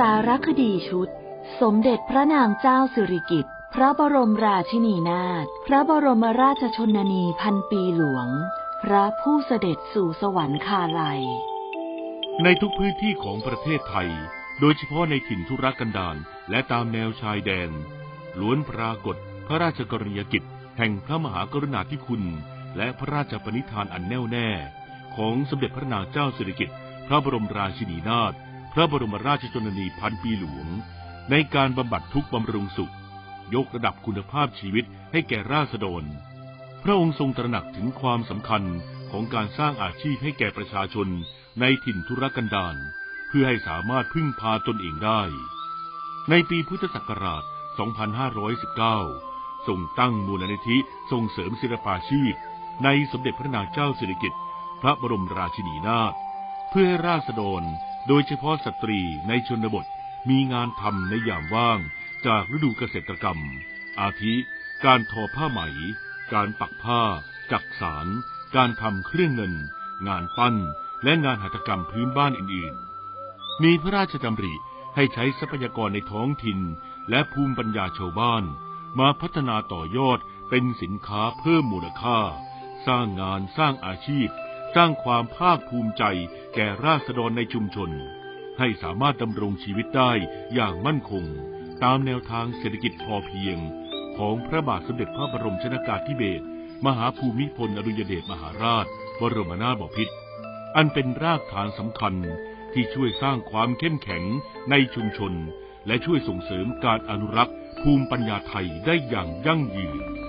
สารคดีชุด สมเด็จพระนางเจ้าสิริกิติ์พระบรมราชินีนาถพระบรมราชชนนีพันปีหลวง พระผู้เสด็จสู่สวรรคาลัย ในทุกพื้นที่ของประเทศไทย โดยเฉพาะในถิ่นทุรกันดารและตามแนวชายแดน ล้วนปรากฏพระราชกรณียกิจ แห่งพระมหากรุณาธิคุณ และพระราชปณิธานอันแน่วแน่ ของสมเด็จพระนางเจ้าสิริกิติ์พระบรมราชินีนาถ พระบรมราชชนนีพันปีหลวง ในการบำบัดทุกบำรุงสุข ยกระดับคุณภาพชีวิตให้แก่ราษฎร พระองค์ทรงตระหนักถึงความสำคัญของการสร้างอาชีพให้แก่ประชาชนในถิ่นทุรกันดารเพื่อให้สามารถพึ่งพาตนเองได้ ในปีพุทธศักราช 2519 ทรงตั้งมูลนิธิส่งเสริมศิลปาชีพ ในสมเด็จพระนางเจ้าสิริกิติ์พระบรมราชินีนาถเพื่อให้ราษฎร โดยเฉพาะสตรีในชนบทมีงานทำในยามว่างจากฤดูเกษตรกรรม อาทิ การทอผ้าไหม การปักผ้า จักสาร การทำเครื่องเงิน งานปั้น และงานหัตถกรรมพื้นบ้านอื่นๆ มีพระราชดำริให้ใช้ทรัพยากรในท้องถิ่น และภูมิปัญญาชาวบ้าน มาพัฒนาต่อยอดเป็นสินค้าเพิ่มมูลค่า สร้างงานสร้างอาชีพ สร้างความภาคภูมิใจแก่ราษฎรในชุมชน ให้สามารถดำรงชีวิตได้อย่างมั่นคง ตามแนวทางเศรษฐกิจพอเพียง ของพระบาทสมเด็จพระบรมชนากาธิเบศรมหาภูมิพลอดุลยเดชมหาราช บรมนาถบพิตรอันเป็นรากฐานสำคัญที่ช่วยสร้างความเข้มแข็งในชุมชน และช่วยส่งเสริมการอนุรักษ์ภูมิปัญญาไทยได้อย่างยั่งยืน